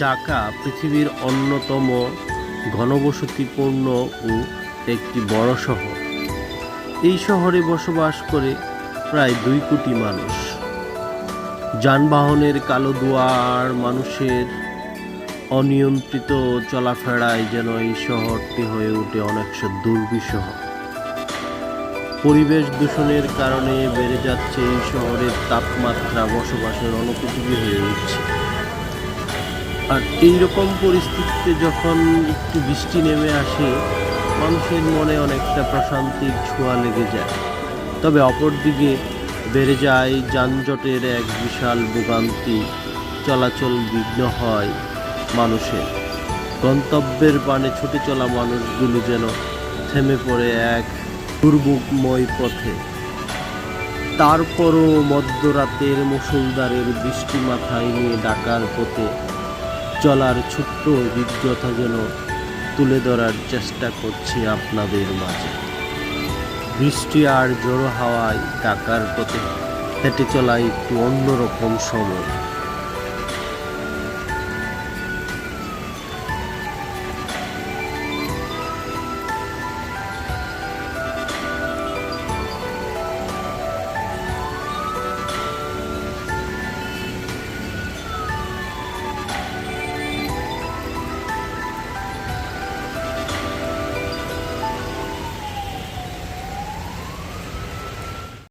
ঢাকা পৃথিবীর অন্যতম ঘনবসতিপূর্ণ ও একটি বড় শহর। এই শহরে বসবাস করে প্রায় দুই কোটি মানুষ। যানবাহনের কালো দুয়ার, মানুষের অনিয়ন্ত্রিত চলাফেরায় যেন এই শহরটি হয়ে ওঠে অনেকটা দুর্বিষহ। পরিবেশ দূষণের কারণে বেড়ে যাচ্ছে এই শহরের তাপমাত্রা, বসবাসের অনুপযোগী হয়ে উঠছে। আর এইরকম পরিস্থিতিতে যখন একটু বৃষ্টি নেমে আসে, মানুষের মনে অনেকটা প্রশান্তির ছোঁয়া লেগে যায়। তবে অপরদিকে বেড়ে যায় যানজটের এক বিশাল ভোগান্তি, চলাচল বিঘ্ন হয় মানুষের। গন্তব্যের পানে ছুটে চলা মানুষগুলো যেন থেমে পড়ে এক দুর্ভোগময় পথে। তারপরও মধ্যরাতের মুসলধারের বৃষ্টি মাথায় নিয়ে ডাকার পথে চলার ছোট্ট অভিজ্ঞতা যেন তুলে ধরার চেষ্টা করছি আপনাদের মাঝে। বৃষ্টি আর জোড়ো হাওয়ায় ডাকার পথে হেঁটে চলা একটু অন্যরকম সময়।